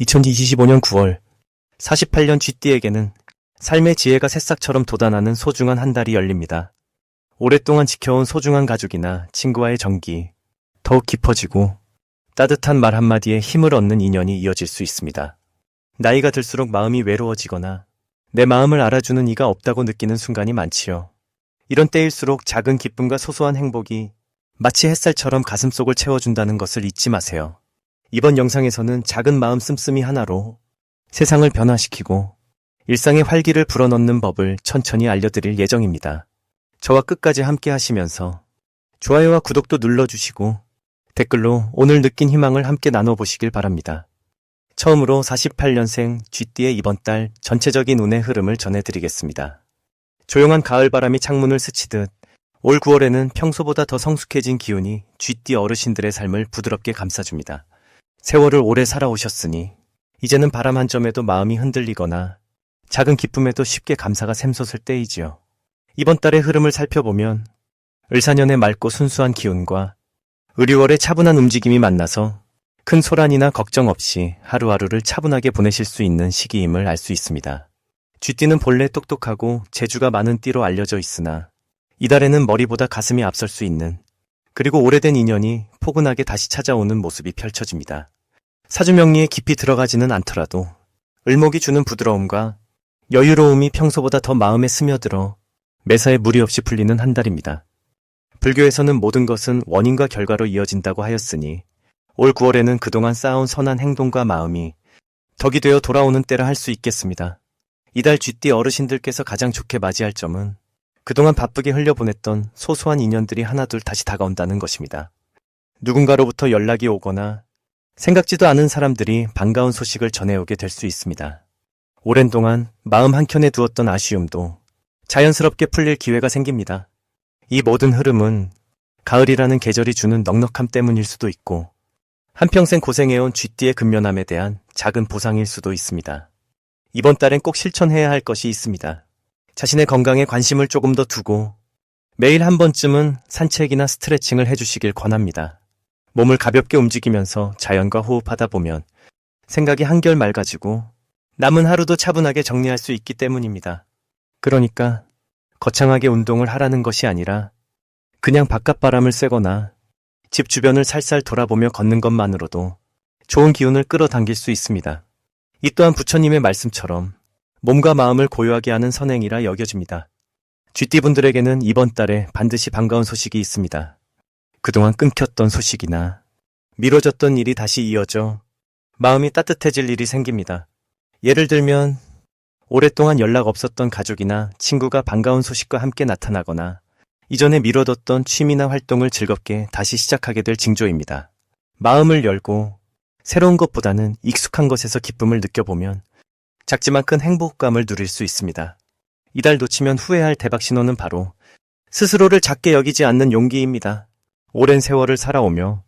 2025년 9월 48년 쥐띠에게는 삶의 지혜가 새싹처럼 돋아나는 소중한 한 달이 열립니다. 오랫동안 지켜온 소중한 가족이나 친구와의 정기, 더욱 깊어지고 따뜻한 말 한마디에 힘을 얻는 인연이 이어질 수 있습니다. 나이가 들수록 마음이 외로워지거나 내 마음을 알아주는 이가 없다고 느끼는 순간이 많지요. 이런 때일수록 작은 기쁨과 소소한 행복이 마치 햇살처럼 가슴속을 채워준다는 것을 잊지 마세요. 이번 영상에서는 작은 마음 씀씀이 하나로 세상을 변화시키고 일상의 활기를 불어넣는 법을 천천히 알려드릴 예정입니다. 저와 끝까지 함께 하시면서 좋아요와 구독도 눌러주시고 댓글로 오늘 느낀 희망을 함께 나눠보시길 바랍니다. 처음으로 48년생 쥐띠의 이번 달 전체적인 운의 흐름을 전해드리겠습니다. 조용한 가을바람이 창문을 스치듯 올 9월에는 평소보다 더 성숙해진 기운이 쥐띠 어르신들의 삶을 부드럽게 감싸줍니다. 세월을 오래 살아오셨으니 이제는 바람 한 점에도 마음이 흔들리거나 작은 기쁨에도 쉽게 감사가 샘솟을 때이지요. 이번 달의 흐름을 살펴보면 을사년의 맑고 순수한 기운과 의류월의 차분한 움직임이 만나서 큰 소란이나 걱정 없이 하루하루를 차분하게 보내실 수 있는 시기임을 알 수 있습니다. 쥐띠는 본래 똑똑하고 재주가 많은 띠로 알려져 있으나 이달에는 머리보다 가슴이 앞설 수 있는 그리고 오래된 인연이 포근하게 다시 찾아오는 모습이 펼쳐집니다. 사주명리에 깊이 들어가지는 않더라도 을목이 주는 부드러움과 여유로움이 평소보다 더 마음에 스며들어 매사에 무리 없이 풀리는 한 달입니다. 불교에서는 모든 것은 원인과 결과로 이어진다고 하였으니 올 9월에는 그동안 쌓아온 선한 행동과 마음이 덕이 되어 돌아오는 때라 할 수 있겠습니다. 이달 쥐띠 어르신들께서 가장 좋게 맞이할 점은 그동안 바쁘게 흘려보냈던 소소한 인연들이 하나둘 다시 다가온다는 것입니다. 누군가로부터 연락이 오거나 생각지도 않은 사람들이 반가운 소식을 전해오게 될 수 있습니다. 오랜 동안 마음 한켠에 두었던 아쉬움도 자연스럽게 풀릴 기회가 생깁니다. 이 모든 흐름은 가을이라는 계절이 주는 넉넉함 때문일 수도 있고 한평생 고생해온 쥐띠의 근면함에 대한 작은 보상일 수도 있습니다. 이번 달엔 꼭 실천해야 할 것이 있습니다. 자신의 건강에 관심을 조금 더 두고 매일 한 번쯤은 산책이나 스트레칭을 해주시길 권합니다. 몸을 가볍게 움직이면서 자연과 호흡하다 보면 생각이 한결 맑아지고 남은 하루도 차분하게 정리할 수 있기 때문입니다. 그러니까 거창하게 운동을 하라는 것이 아니라 그냥 바깥 바람을 쐬거나 집 주변을 살살 돌아보며 걷는 것만으로도 좋은 기운을 끌어당길 수 있습니다. 이 또한 부처님의 말씀처럼 몸과 마음을 고요하게 하는 선행이라 여겨집니다. 쥐띠분들에게는 이번 달에 반드시 반가운 소식이 있습니다. 그동안 끊겼던 소식이나 미뤄졌던 일이 다시 이어져 마음이 따뜻해질 일이 생깁니다. 예를 들면 오랫동안 연락 없었던 가족이나 친구가 반가운 소식과 함께 나타나거나 이전에 미뤄뒀던 취미나 활동을 즐겁게 다시 시작하게 될 징조입니다. 마음을 열고 새로운 것보다는 익숙한 것에서 기쁨을 느껴보면 작지만 큰 행복감을 누릴 수 있습니다. 이달 놓치면 후회할 대박 신호는 바로 스스로를 작게 여기지 않는 용기입니다. 오랜 세월을 살아오며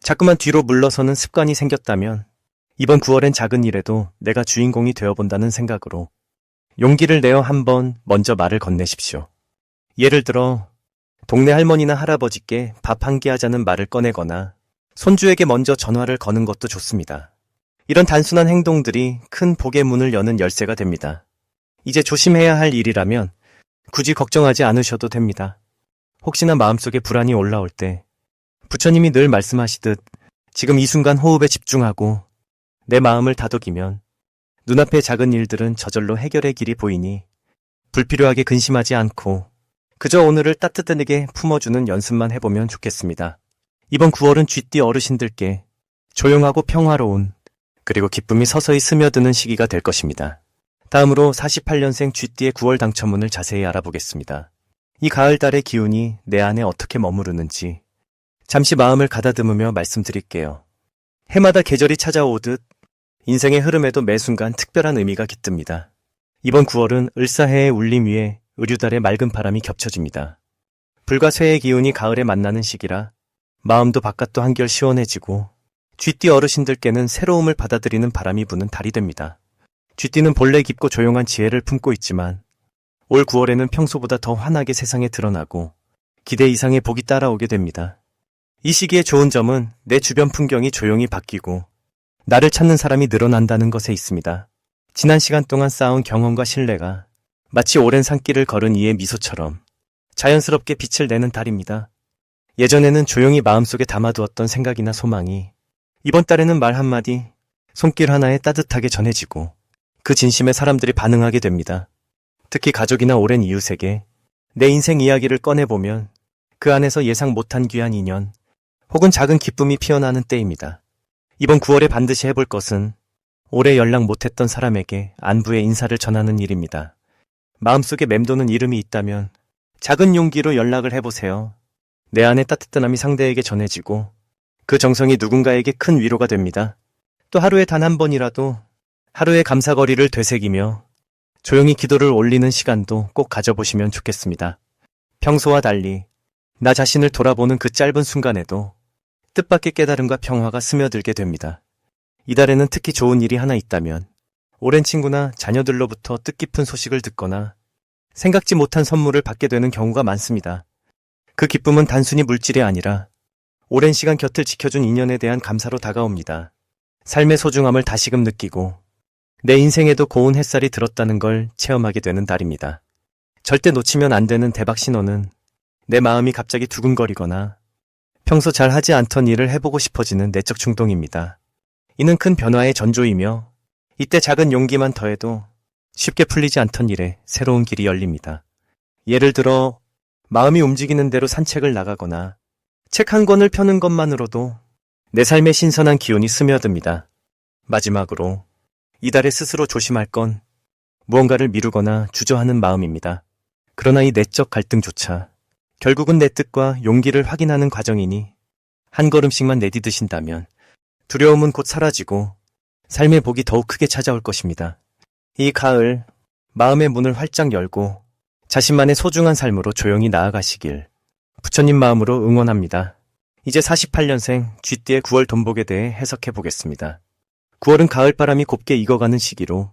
자꾸만 뒤로 물러서는 습관이 생겼다면 이번 9월엔 작은 일에도 내가 주인공이 되어본다는 생각으로 용기를 내어 한번 먼저 말을 건네십시오. 예를 들어 동네 할머니나 할아버지께 밥 한 끼 하자는 말을 꺼내거나 손주에게 먼저 전화를 거는 것도 좋습니다. 이런 단순한 행동들이 큰 복의 문을 여는 열쇠가 됩니다. 이제 조심해야 할 일이라면 굳이 걱정하지 않으셔도 됩니다. 혹시나 마음속에 불안이 올라올 때 부처님이 늘 말씀하시듯 지금 이 순간 호흡에 집중하고 내 마음을 다독이면 눈앞의 작은 일들은 저절로 해결의 길이 보이니 불필요하게 근심하지 않고 그저 오늘을 따뜻하게 품어주는 연습만 해보면 좋겠습니다. 이번 9월은 쥐띠 어르신들께 조용하고 평화로운 그리고 기쁨이 서서히 스며드는 시기가 될 것입니다. 다음으로 48년생 쥐띠의 9월 당첨운을 자세히 알아보겠습니다. 이 가을 달의 기운이 내 안에 어떻게 머무르는지 잠시 마음을 가다듬으며 말씀드릴게요. 해마다 계절이 찾아오듯 인생의 흐름에도 매 순간 특별한 의미가 깃듭니다. 이번 9월은 을사해의 울림 위에 의류달의 맑은 바람이 겹쳐집니다. 불과 쇠의 기운이 가을에 만나는 시기라 마음도 바깥도 한결 시원해지고 쥐띠 어르신들께는 새로움을 받아들이는 바람이 부는 달이 됩니다. 쥐띠는 본래 깊고 조용한 지혜를 품고 있지만 올 9월에는 평소보다 더 환하게 세상에 드러나고 기대 이상의 복이 따라오게 됩니다. 이 시기의 좋은 점은 내 주변 풍경이 조용히 바뀌고 나를 찾는 사람이 늘어난다는 것에 있습니다. 지난 시간 동안 쌓아온 경험과 신뢰가 마치 오랜 산길을 걸은 이의 미소처럼 자연스럽게 빛을 내는 달입니다. 예전에는 조용히 마음속에 담아두었던 생각이나 소망이 이번 달에는 말 한마디, 손길 하나에 따뜻하게 전해지고 그 진심에 사람들이 반응하게 됩니다. 특히 가족이나 오랜 이웃에게 내 인생 이야기를 꺼내보면 그 안에서 예상 못한 귀한 인연 혹은 작은 기쁨이 피어나는 때입니다. 이번 9월에 반드시 해볼 것은 오래 연락 못했던 사람에게 안부의 인사를 전하는 일입니다. 마음속에 맴도는 이름이 있다면 작은 용기로 연락을 해보세요. 내 안의 따뜻함이 상대에게 전해지고 그 정성이 누군가에게 큰 위로가 됩니다. 또 하루에 단 한 번이라도 하루의 감사거리를 되새기며 조용히 기도를 올리는 시간도 꼭 가져보시면 좋겠습니다. 평소와 달리 나 자신을 돌아보는 그 짧은 순간에도 뜻밖의 깨달음과 평화가 스며들게 됩니다. 이달에는 특히 좋은 일이 하나 있다면 오랜 친구나 자녀들로부터 뜻깊은 소식을 듣거나 생각지 못한 선물을 받게 되는 경우가 많습니다. 그 기쁨은 단순히 물질이 아니라 오랜 시간 곁을 지켜준 인연에 대한 감사로 다가옵니다. 삶의 소중함을 다시금 느끼고 내 인생에도 고운 햇살이 들었다는 걸 체험하게 되는 달입니다. 절대 놓치면 안 되는 대박 신호는 내 마음이 갑자기 두근거리거나 평소 잘 하지 않던 일을 해보고 싶어지는 내적 충동입니다. 이는 큰 변화의 전조이며 이때 작은 용기만 더해도 쉽게 풀리지 않던 일에 새로운 길이 열립니다. 예를 들어 마음이 움직이는 대로 산책을 나가거나 책 한 권을 펴는 것만으로도 내 삶에 신선한 기운이 스며듭니다. 마지막으로 이달에 스스로 조심할 건 무언가를 미루거나 주저하는 마음입니다. 그러나 이 내적 갈등조차 결국은 내 뜻과 용기를 확인하는 과정이니 한 걸음씩만 내디드신다면 두려움은 곧 사라지고 삶의 복이 더욱 크게 찾아올 것입니다. 이 가을 마음의 문을 활짝 열고 자신만의 소중한 삶으로 조용히 나아가시길 부처님 마음으로 응원합니다. 이제 48년생 쥐띠의 9월 돈복에 대해 해석해 보겠습니다. 9월은 가을바람이 곱게 익어가는 시기로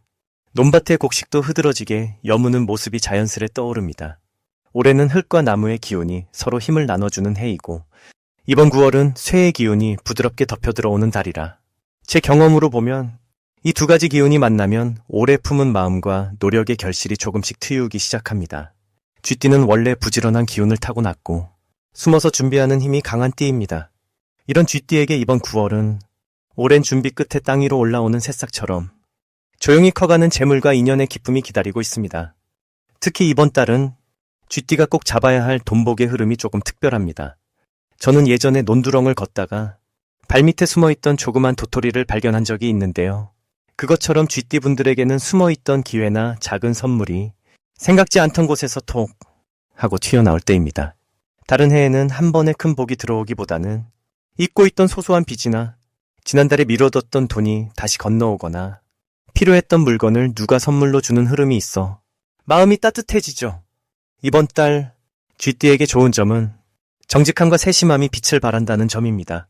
논밭의 곡식도 흐드러지게 여무는 모습이 자연스레 떠오릅니다. 올해는 흙과 나무의 기운이 서로 힘을 나눠주는 해이고 이번 9월은 쇠의 기운이 부드럽게 덮여 들어오는 달이라 제 경험으로 보면 이 두 가지 기운이 만나면 오래 품은 마음과 노력의 결실이 조금씩 트이우기 시작합니다. 쥐띠는 원래 부지런한 기운을 타고났고 숨어서 준비하는 힘이 강한 띠입니다. 이런 쥐띠에게 이번 9월은 오랜 준비 끝에 땅 위로 올라오는 새싹처럼 조용히 커가는 재물과 인연의 기쁨이 기다리고 있습니다. 특히 이번 달은 쥐띠가 꼭 잡아야 할 돈복의 흐름이 조금 특별합니다. 저는 예전에 논두렁을 걷다가 발밑에 숨어있던 조그만 도토리를 발견한 적이 있는데요. 그것처럼 쥐띠 분들에게는 숨어있던 기회나 작은 선물이 생각지 않던 곳에서 톡 하고 튀어나올 때입니다. 다른 해에는 한 번에 큰 복이 들어오기보다는 잊고 있던 소소한 빚이나 지난달에 미뤄뒀던 돈이 다시 건너오거나 필요했던 물건을 누가 선물로 주는 흐름이 있어 마음이 따뜻해지죠. 이번 달 쥐띠에게 좋은 점은 정직함과 세심함이 빛을 발한다는 점입니다.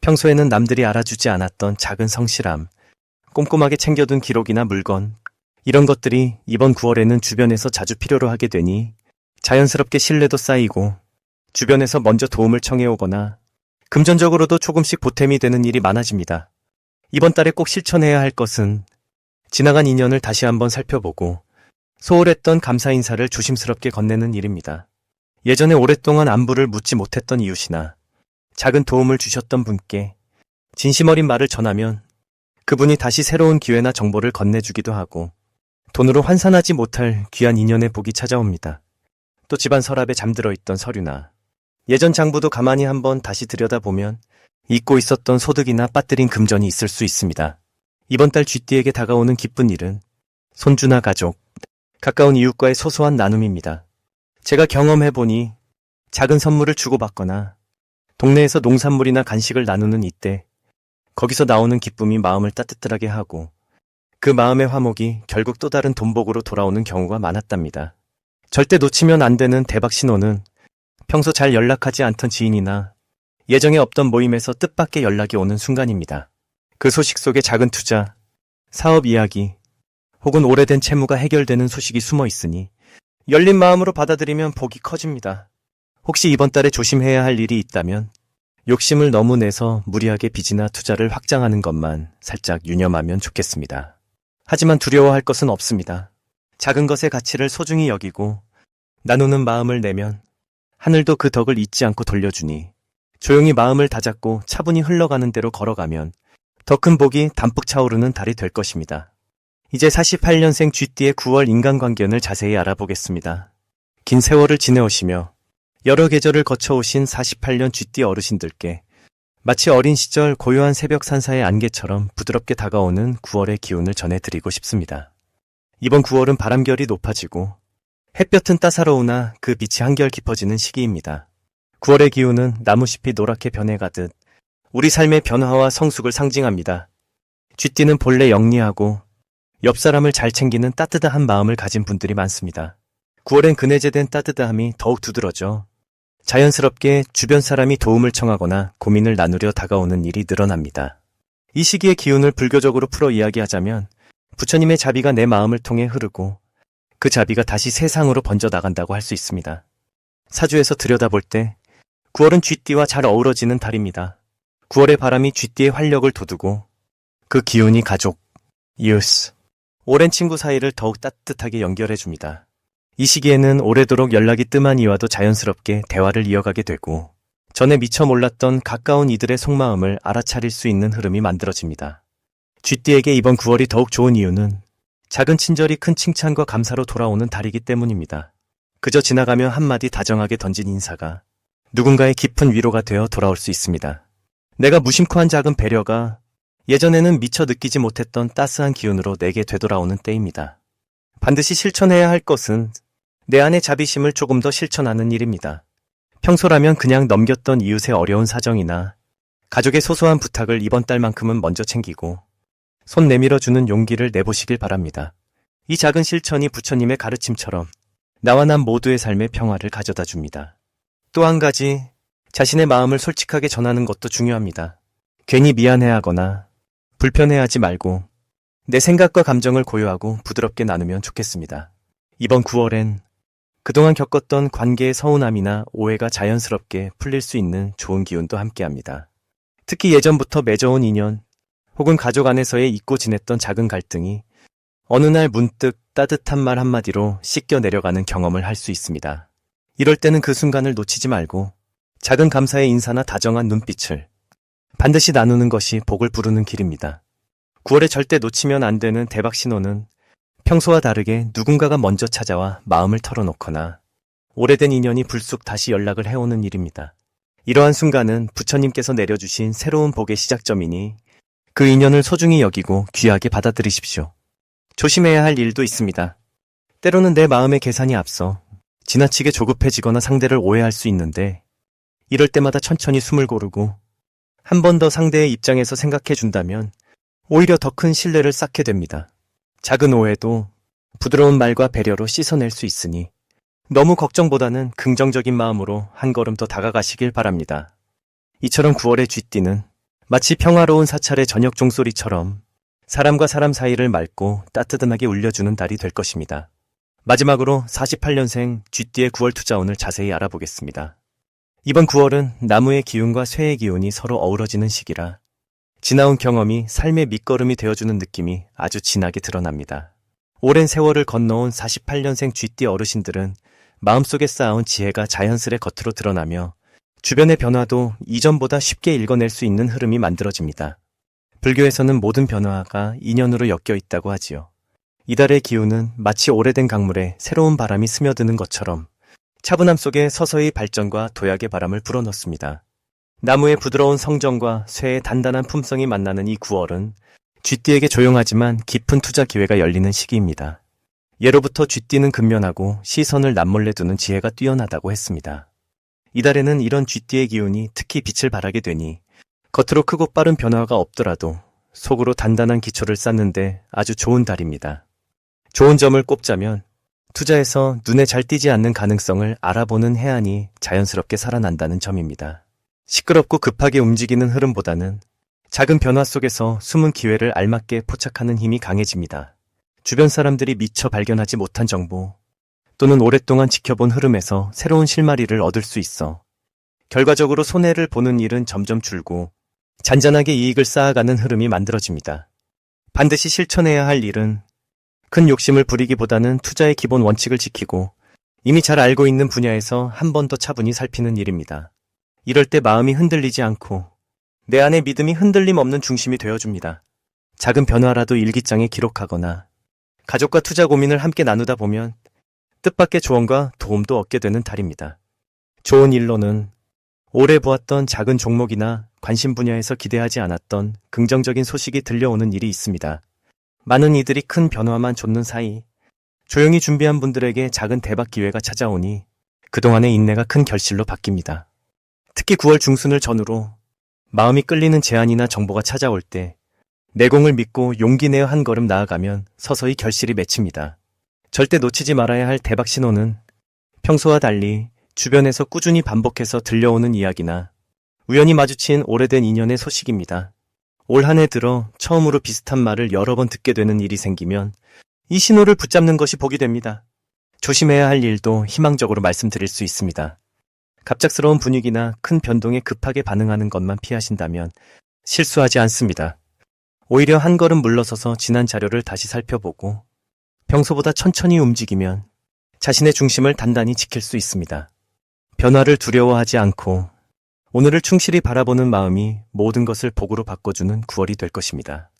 평소에는 남들이 알아주지 않았던 작은 성실함, 꼼꼼하게 챙겨둔 기록이나 물건, 이런 것들이 이번 9월에는 주변에서 자주 필요로 하게 되니 자연스럽게 신뢰도 쌓이고 주변에서 먼저 도움을 청해오거나 금전적으로도 조금씩 보탬이 되는 일이 많아집니다. 이번 달에 꼭 실천해야 할 것은 지나간 인연을 다시 한번 살펴보고 소홀했던 감사 인사를 조심스럽게 건네는 일입니다. 예전에 오랫동안 안부를 묻지 못했던 이웃이나 작은 도움을 주셨던 분께 진심 어린 말을 전하면 그분이 다시 새로운 기회나 정보를 건네주기도 하고 돈으로 환산하지 못할 귀한 인연의 복이 찾아옵니다. 또 집안 서랍에 잠들어 있던 서류나 예전 장부도 가만히 한번 다시 들여다보면 잊고 있었던 소득이나 빠뜨린 금전이 있을 수 있습니다. 이번 달 쥐띠에게 다가오는 기쁜 일은 손주나 가족, 가까운 이웃과의 소소한 나눔입니다. 제가 경험해보니 작은 선물을 주고받거나 동네에서 농산물이나 간식을 나누는 이때 거기서 나오는 기쁨이 마음을 따뜻하게 하고 그 마음의 화목이 결국 또 다른 돈복으로 돌아오는 경우가 많았답니다. 절대 놓치면 안 되는 대박 신호는 평소 잘 연락하지 않던 지인이나 예정에 없던 모임에서 뜻밖의 연락이 오는 순간입니다. 그 소식 속에 작은 투자, 사업 이야기, 혹은 오래된 채무가 해결되는 소식이 숨어 있으니 열린 마음으로 받아들이면 복이 커집니다. 혹시 이번 달에 조심해야 할 일이 있다면 욕심을 너무 내서 무리하게 빚이나 투자를 확장하는 것만 살짝 유념하면 좋겠습니다. 하지만 두려워할 것은 없습니다. 작은 것의 가치를 소중히 여기고 나누는 마음을 내면 하늘도 그 덕을 잊지 않고 돌려주니 조용히 마음을 다잡고 차분히 흘러가는 대로 걸어가면 더 큰 복이 담뿍 차오르는 달이 될 것입니다. 이제 48년생 쥐띠의 9월 인간관계를 자세히 알아보겠습니다. 긴 세월을 지내오시며 여러 계절을 거쳐오신 48년 쥐띠 어르신들께 마치 어린 시절 고요한 새벽 산사의 안개처럼 부드럽게 다가오는 9월의 기운을 전해드리고 싶습니다. 이번 9월은 바람결이 높아지고 햇볕은 따사로우나 그 빛이 한결 깊어지는 시기입니다. 9월의 기운은 나무잎이 노랗게 변해가듯 우리 삶의 변화와 성숙을 상징합니다. 쥐띠는 본래 영리하고 옆 사람을 잘 챙기는 따뜻한 마음을 가진 분들이 많습니다. 9월엔 근해제된 따뜻함이 더욱 두드러져 자연스럽게 주변 사람이 도움을 청하거나 고민을 나누려 다가오는 일이 늘어납니다. 이 시기의 기운을 불교적으로 풀어 이야기하자면 부처님의 자비가 내 마음을 통해 흐르고 그 자비가 다시 세상으로 번져 나간다고 할 수 있습니다. 사주에서 들여다볼 때 9월은 쥐띠와 잘 어우러지는 달입니다. 9월의 바람이 쥐띠의 활력을 돋우고 그 기운이 가족, 이웃, 오랜 친구 사이를 더욱 따뜻하게 연결해 줍니다. 이 시기에는 오래도록 연락이 뜸한 이와도 자연스럽게 대화를 이어가게 되고 전에 미처 몰랐던 가까운 이들의 속마음을 알아차릴 수 있는 흐름이 만들어집니다. 쥐띠에게 이번 9월이 더욱 좋은 이유는 작은 친절이 큰 칭찬과 감사로 돌아오는 달이기 때문입니다. 그저 지나가며 한마디 다정하게 던진 인사가 누군가의 깊은 위로가 되어 돌아올 수 있습니다. 내가 무심코 한 작은 배려가 예전에는 미처 느끼지 못했던 따스한 기운으로 내게 되돌아오는 때입니다. 반드시 실천해야 할 것은 내 안의 자비심을 조금 더 실천하는 일입니다. 평소라면 그냥 넘겼던 이웃의 어려운 사정이나 가족의 소소한 부탁을 이번 달만큼은 먼저 챙기고 손 내밀어 주는 용기를 내보시길 바랍니다. 이 작은 실천이 부처님의 가르침처럼 나와 남 모두의 삶의 평화를 가져다 줍니다. 또 한 가지 자신의 마음을 솔직하게 전하는 것도 중요합니다. 괜히 미안해하거나 불편해하지 말고 내 생각과 감정을 고요하고 부드럽게 나누면 좋겠습니다. 이번 9월엔 그동안 겪었던 관계의 서운함이나 오해가 자연스럽게 풀릴 수 있는 좋은 기운도 함께합니다. 특히 예전부터 맺어온 인연 혹은 가족 안에서의 잊고 지냈던 작은 갈등이 어느 날 문득 따뜻한 말 한마디로 씻겨 내려가는 경험을 할 수 있습니다. 이럴 때는 그 순간을 놓치지 말고 작은 감사의 인사나 다정한 눈빛을 반드시 나누는 것이 복을 부르는 길입니다. 9월에 절대 놓치면 안 되는 대박 신호는 평소와 다르게 누군가가 먼저 찾아와 마음을 털어놓거나 오래된 인연이 불쑥 다시 연락을 해오는 일입니다. 이러한 순간은 부처님께서 내려주신 새로운 복의 시작점이니 그 인연을 소중히 여기고 귀하게 받아들이십시오. 조심해야 할 일도 있습니다. 때로는 내 마음의 계산이 앞서 지나치게 조급해지거나 상대를 오해할 수 있는데 이럴 때마다 천천히 숨을 고르고 한 번 더 상대의 입장에서 생각해 준다면 오히려 더 큰 신뢰를 쌓게 됩니다. 작은 오해도 부드러운 말과 배려로 씻어낼 수 있으니 너무 걱정보다는 긍정적인 마음으로 한 걸음 더 다가가시길 바랍니다. 이처럼 9월의 쥐띠는 마치 평화로운 사찰의 저녁 종소리처럼 사람과 사람 사이를 맑고 따뜻하게 울려주는 달이 될 것입니다. 마지막으로 48년생 쥐띠의 9월 투자운을 자세히 알아보겠습니다. 이번 9월은 나무의 기운과 쇠의 기운이 서로 어우러지는 시기라 지나온 경험이 삶의 밑거름이 되어주는 느낌이 아주 진하게 드러납니다. 오랜 세월을 건너온 48년생 쥐띠 어르신들은 마음속에 쌓아온 지혜가 자연스레 겉으로 드러나며 주변의 변화도 이전보다 쉽게 읽어낼 수 있는 흐름이 만들어집니다. 불교에서는 모든 변화가 인연으로 엮여 있다고 하지요. 이달의 기운은 마치 오래된 강물에 새로운 바람이 스며드는 것처럼 차분함 속에 서서히 발전과 도약의 바람을 불어넣습니다. 나무의 부드러운 성정과 쇠의 단단한 품성이 만나는 이 9월은 쥐띠에게 조용하지만 깊은 투자 기회가 열리는 시기입니다. 예로부터 쥐띠는 근면하고 시선을 남몰래 두는 지혜가 뛰어나다고 했습니다. 이달에는 이런 쥐띠의 기운이 특히 빛을 발하게 되니 겉으로 크고 빠른 변화가 없더라도 속으로 단단한 기초를 쌓는데 아주 좋은 달입니다. 좋은 점을 꼽자면 투자에서 눈에 잘 띄지 않는 가능성을 알아보는 해안이 자연스럽게 살아난다는 점입니다. 시끄럽고 급하게 움직이는 흐름보다는 작은 변화 속에서 숨은 기회를 알맞게 포착하는 힘이 강해집니다. 주변 사람들이 미처 발견하지 못한 정보 또는 오랫동안 지켜본 흐름에서 새로운 실마리를 얻을 수 있어 결과적으로 손해를 보는 일은 점점 줄고 잔잔하게 이익을 쌓아가는 흐름이 만들어집니다. 반드시 실천해야 할 일은 큰 욕심을 부리기보다는 투자의 기본 원칙을 지키고 이미 잘 알고 있는 분야에서 한 번 더 차분히 살피는 일입니다. 이럴 때 마음이 흔들리지 않고 내 안의 믿음이 흔들림 없는 중심이 되어줍니다. 작은 변화라도 일기장에 기록하거나 가족과 투자 고민을 함께 나누다 보면 뜻밖의 조언과 도움도 얻게 되는 달입니다. 좋은 일로는 오래 보았던 작은 종목이나 관심 분야에서 기대하지 않았던 긍정적인 소식이 들려오는 일이 있습니다. 많은 이들이 큰 변화만 좇는 사이 조용히 준비한 분들에게 작은 대박 기회가 찾아오니 그동안의 인내가 큰 결실로 바뀝니다. 특히 9월 중순을 전후로 마음이 끌리는 제안이나 정보가 찾아올 때 내공을 믿고 용기 내어 한 걸음 나아가면 서서히 결실이 맺힙니다. 절대 놓치지 말아야 할 대박 신호는 평소와 달리 주변에서 꾸준히 반복해서 들려오는 이야기나 우연히 마주친 오래된 인연의 소식입니다. 올 한 해 들어 처음으로 비슷한 말을 여러 번 듣게 되는 일이 생기면 이 신호를 붙잡는 것이 복이 됩니다. 조심해야 할 일도 희망적으로 말씀드릴 수 있습니다. 갑작스러운 분위기나 큰 변동에 급하게 반응하는 것만 피하신다면 실수하지 않습니다. 오히려 한 걸음 물러서서 지난 자료를 다시 살펴보고 평소보다 천천히 움직이면 자신의 중심을 단단히 지킬 수 있습니다. 변화를 두려워하지 않고 오늘을 충실히 바라보는 마음이 모든 것을 복으로 바꿔주는 9월이 될 것입니다.